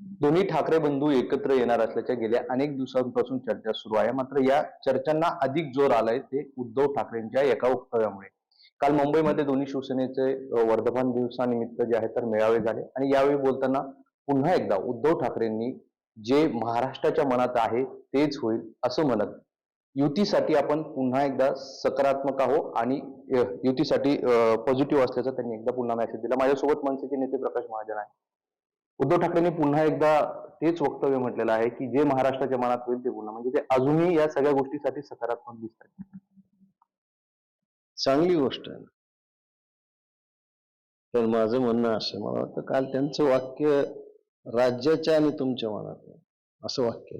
दोन्ही ठाकरे बंधू एकत्र येणार असल्याच्या गेल्या अनेक दिवसांपासून चर्चा सुरू आहे. मात्र या चर्चांना अधिक जोर आलाय ते उद्धव ठाकरेंच्या एका वक्तव्यामुळे. काल मुंबईमध्ये दोन्ही शिवसेनेचे वर्धमान दिवसानिमित्त जे आहे तर मेळावे झाले. आणि यावेळी बोलताना पुन्हा एकदा उद्धव ठाकरेंनी जे महाराष्ट्राच्या मनात आहे तेच होईल असं म्हणत युतीसाठी आपण पुन्हा एकदा सकारात्मक आहो आणि युतीसाठी पॉझिटिव्ह असल्याचा त्यांनी एकदा पुन्हा मेसेज दिला. माझ्यासोबत मनसेचे नेते प्रकाश महाजन आहे उद्धव ठाकरेंनी पुन्हा एकदा तेच वक्तव्य म्हटलेलं आहे की जे महाराष्ट्राच्या मनात होईल ते पुन्हा म्हणजे ते अजूनही या सगळ्या गोष्टीसाठी सकारात्मक दिसत आहेत चांगली गोष्ट आहे तर माझं म्हणणं असं मला वाटतं काल त्यांचं वाक्य राज्याच्या आणि तुमच्या मनात आहे. असं वाक्य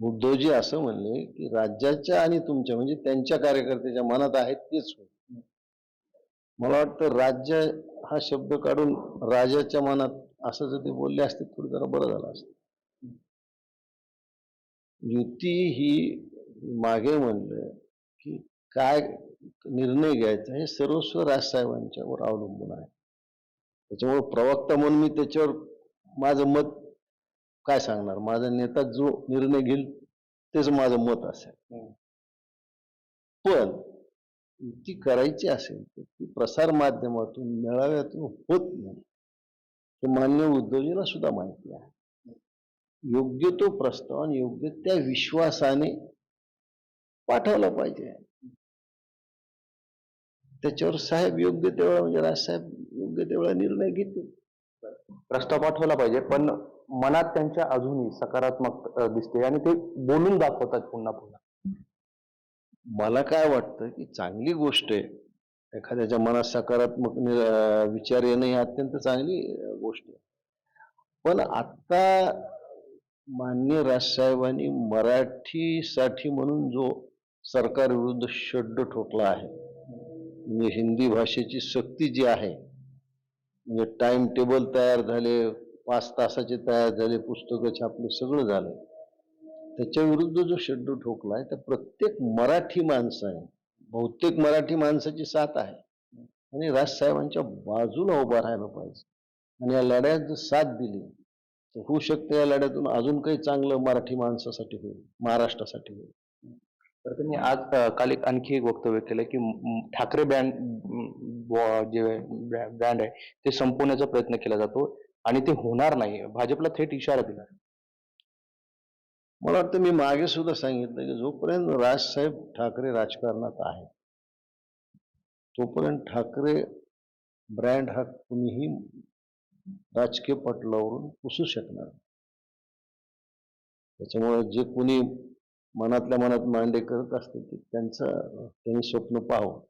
उद्धवजी असं म्हणले की राज्याच्या आणि तुमच्या म्हणजे त्यांच्या कार्यकर्त्याच्या मनात आहेत तेच होईल. मला वाटतं राज्य हा शब्द काढून राजाच्या मनात असं जर ते बोलले असते थोडं जरा बरं झालं असतं. युती ही मागे म्हणलं की काय निर्णय घ्यायचा हे सर्वस्व राजसाहेबांच्यावर अवलंबून आहे. त्याच्यामुळे प्रवक्ता म्हणून मी त्याच्यावर माझं मत काय सांगणार? माझा नेता जो निर्णय घेईल तेच माझं मत असेल. पण ती करायची असेल तर ती प्रसार माध्यमातून मेळाव्यातून होत नाही. हे मान्य उद्धवजीला सुद्धा माहिती आहे. योग्य तो प्रस्ताव आणि योग्य त्या विश्वासाने पाठवला पाहिजे. त्याच्यावर साहेब योग्य तेवढा म्हणजे राजसाहेब योग्य तेवढा निर्णय घेतील. प्रस्ताव पाठवला पाहिजे पण मनात त्यांच्या अजूनही सकारात्मक दिसते आणि ते बोलून दाखवतात पुन्हा पुन्हा. मला काय वाटतं की चांगली गोष्ट आहे एखाद्याच्या मनात सकारात्मक विचार येणं ही अत्यंत चांगली गोष्ट आहे. पण आत्ता मान्य राजसाहेबांनी मराठीसाठी म्हणून जो सरकार विरुद्ध शड्ड ठोकला आहे म्हणजे हिंदी भाषेची सक्ती जी आहे म्हणजे टाइम टेबल तयार झाले पाच तासाचे तयार झाले पुस्तकं छापले सगळं झालं. त्याच्या विरुद्ध जो ठोकला आहे तर प्रत्येक मराठी माणसाने बहुतेक मराठी माणसाची साथ आहे. आणि राजसाहेबांच्या बाजूला उभा राहायला पाहिजे. आणि या लढ्यात जर साथ दिली तर होऊ शकतं या लढ्यातून अजून काही चांगलं मराठी माणसासाठी होईल महाराष्ट्रासाठी होईल. तर त्यांनी आज काल एक आणखी एक वक्तव्य केलं की ठाकरे बँड जे ब्रँड आहे ते संपवण्याचा प्रयत्न केला जातो. आणि ते होणार नाही. भाजपला थेट इशारा दिला. मला वाटतं मी मागे सुद्धा सांगितलं की जोपर्यंत राजसाहेब ठाकरे राजकारणात आहे तोपर्यंत ठाकरे ब्रँड हा कुणीही राजकीय पटलावरून पुसू शकणार त्याच्यामुळे जे कुणी मनातल्या मनात मांडे करत असतील ते त्यांचं त्यांनी स्वप्न पाहावं.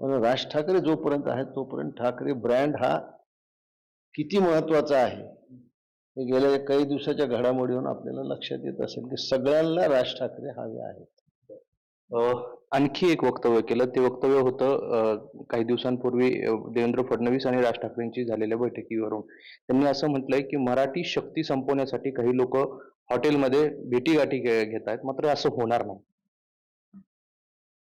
पण राज ठाकरे जोपर्यंत आहेत तोपर्यंत ठाकरे ब्रँड हा किती महत्त्वाचा आहे? हे गेल्या काही दिवसाच्या घडामोडीवरून आपल्याला लक्षात येत असेल की सगळ्यांना राज ठाकरे हवे आहेत. आणखी एक वक्तव्य केलं. ते वक्तव्य होतं काही दिवसांपूर्वी देवेंद्र फडणवीस आणि राज ठाकरेंची झालेल्या बैठकीवरून. त्यांनी असं म्हटलंय की मराठी शक्ती संपवण्यासाठी काही लोक हॉटेलमध्ये भेटीगाठी घेत आहेत मात्र असं होणार नाही.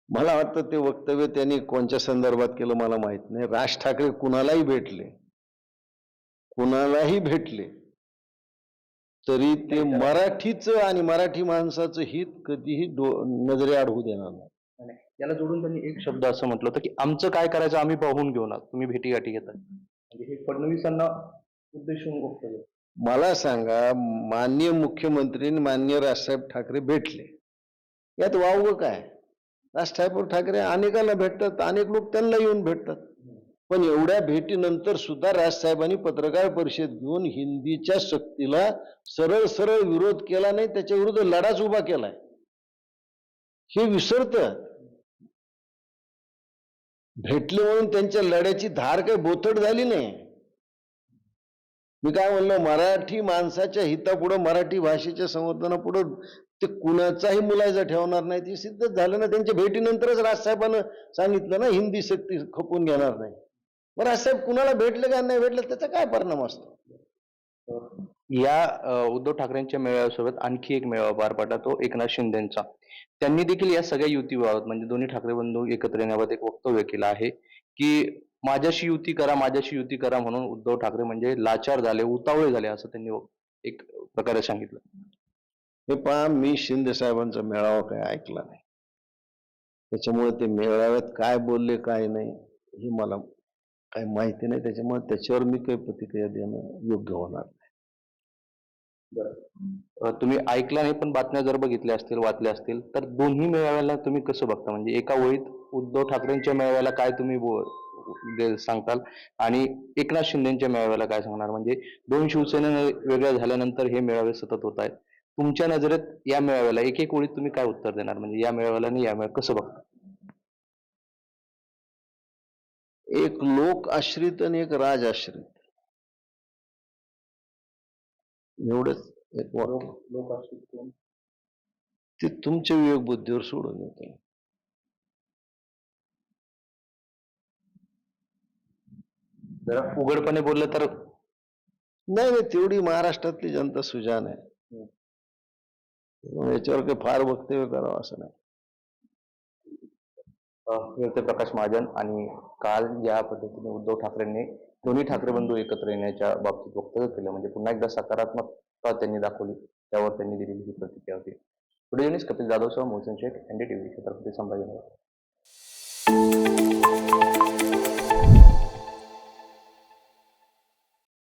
मला वाटतं ते वक्तव्य त्यांनी कोणत्या संदर्भात केलं मला माहीत नाही. राज ठाकरे कुणालाही भेटले. कुणालाही भेटले. तरी ते मराठीचं आणि मराठी माणसाचं हित कधीही नजरेआड होऊ देणार नाही. याला जोडून त्यांनी एक शब्द असं म्हटलं होतं की आमचं काय करायचं आम्ही पाहून घेऊ ना. तुम्ही भेटीगाठी घेताय. म्हणजे हे फडणवीसांना उद्देशून मला सांगा मान्य मुख्यमंत्री आणि मान्य राजसाहेब ठाकरे भेटले. यात वावगं काय? राजसाहेब ठाकरे अनेकांना भेटतात अनेक लोक त्यांना येऊन भेटतात. पण एवढ्या भेटीनंतर सुद्धा राजसाहेबांनी पत्रकार परिषद घेऊन हिंदीच्या शक्तीला सरळ सरळ विरोध केला नाही त्याच्या विरुद्ध लढाच उभा केलाय. हे विसरत भेटले म्हणून त्यांच्या लढ्याची धार काही बोथट झाली नाही. मी काय म्हणलो मराठी माणसाच्या हितापुढं मराठी भाषेच्या संवर्धनापुढं ते कुणाचाही मुलायचा ठेवणार नाही ते सिद्धच झालं ना त्यांच्या भेटीनंतरच राजसाहेबानं सांगितलं ना हिंदी शक्ती खपून घेणार नाही. मग राजसाहेब कुणाला भेटले का नाही भेटले त्याचा काय परिणाम असतो? या उद्धव ठाकरेंच्या मेळाव्यासोबत आणखी एक मेळावा पार पडला तो एकनाथ शिंदेचा. त्यांनी देखील या सगळ्या युतीबाबत म्हणजे दोन्ही ठाकरे बंधू एकत्र येण्याबाबत एक वक्तव्य केलं आहे की माझ्याशी युती करा माझ्याशी युती करा म्हणून उद्धव ठाकरे म्हणजे लाचार झाले उतावळे झाले असं त्यांनी एक प्रकारे सांगितलं. हे पहा मी शिंदे साहेबांचा मेळावा काय ऐकला नाही. त्याच्यामुळे ते मेळाव्यात काय बोलले काय नाही हे मला काही माहिती नाही त्याच्यामुळे त्याच्यावर मी काही प्रतिक्रिया देणं योग्य होणार नाही. बरं. तुम्ही ऐकल्या नाही पण बातम्या जर बघितल्या असतील वाचल्या असतील तर दोन्ही मेळाव्याला तुम्ही कसं बघता? म्हणजे एका ओळीत उद्धव ठाकरेंच्या मेळाव्याला काय तुम्ही बो- दे- सांगताल? आणि एकनाथ शिंदेच्या मेळाव्याला काय सांगणार? म्हणजे दोन शिवसेना वेगळ्या झाल्यानंतर हे मेळावे सतत होत आहेत. तुमच्या नजरेत या मेळाव्याला एक एक ओळीत तुम्ही काय उत्तर देणार? म्हणजे या मेळाव्याला आणि या मेळा कसं बघता? एक लोक आश्रित आणि एक राज आश्रित. एवढंच एक वाक्य. ते तुमच्या विवेक बुद्धीवर सोडून येतं जरा उघडपणे बोललं तर? नाही नाही तेवढी महाराष्ट्रातली जनता सुजान आहे. याच्यावर काही फार वक्तव्य करावं असं नाही. ते प्रकाश महाजन आणि काल ज्या पद्धतीने उद्धव ठाकरेंनी दोन्ही ठाकरे बंधू एकत्र येण्याच्या बाबतीत वक्तव्य केलं म्हणजे पुन्हा एकदा सकारात्मकता त्यांनी दाखवली त्यावर त्यांनी दिलेली ही प्रतिक्रिया होती. व्हिडिओ कपिल जाधवसह मोहसन शेख एनडीटीव्ही छत्रपती संभाजीनगर